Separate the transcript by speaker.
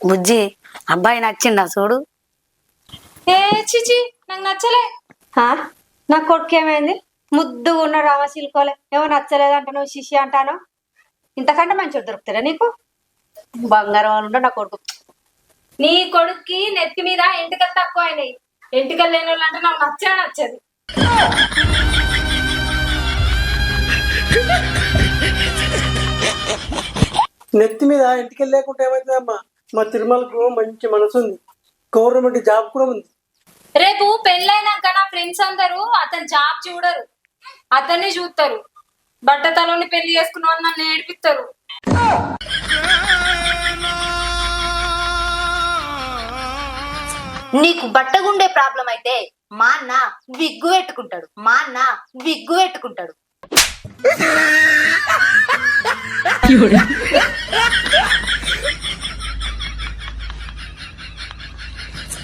Speaker 1: బుజ్జి అబ్బాయి నచ్చిండా చూడు?
Speaker 2: ఏ చిచి నాకు నచ్చలే.
Speaker 3: ఆ? నా కొడుకు ఏమైంది? ముద్దుగా ఉన్న రామశిల్కోలే ఏమో నచ్చలేదంటాను శిష్య అంటాను. ఇంతకంటే మంచి దొరుకుతాడా నీకు? బంగారం వాళ్ళు ఉంటే నా కొడుకు.
Speaker 2: నీ కొడుక్కి నెత్తి మీద ఎంటికలు తక్కువ అయినాయి. ఎంటికలు లేని వాళ్ళు అంటే నాకు నచ్చే నచ్చదు.
Speaker 4: నెత్తి మీద ఇంటికి లేకుంటే ఏమవుతుందమ్మా మా తిరుమలకు మంచి మనసు ఉంది. గవర్నమెంట్ జాబ్ కూడా ఉంది.
Speaker 2: రేపు పెళ్ళైనాక నా ఫ్రెండ్స్ అందరూ అతని జాబ్ చూడరు. అతన్ని చూస్తారు బట్టతలోని పెళ్ళి చేసుకున్న వాళ్ళు నన్ను ఏడిపిస్తారు
Speaker 5: నీకు బట్టగుండే ప్రాబ్లం అయితే మా అన్న విగ్గు పెట్టుకుంటాడు. మా అన్న విగ్గు పెట్టుకుంటాడు.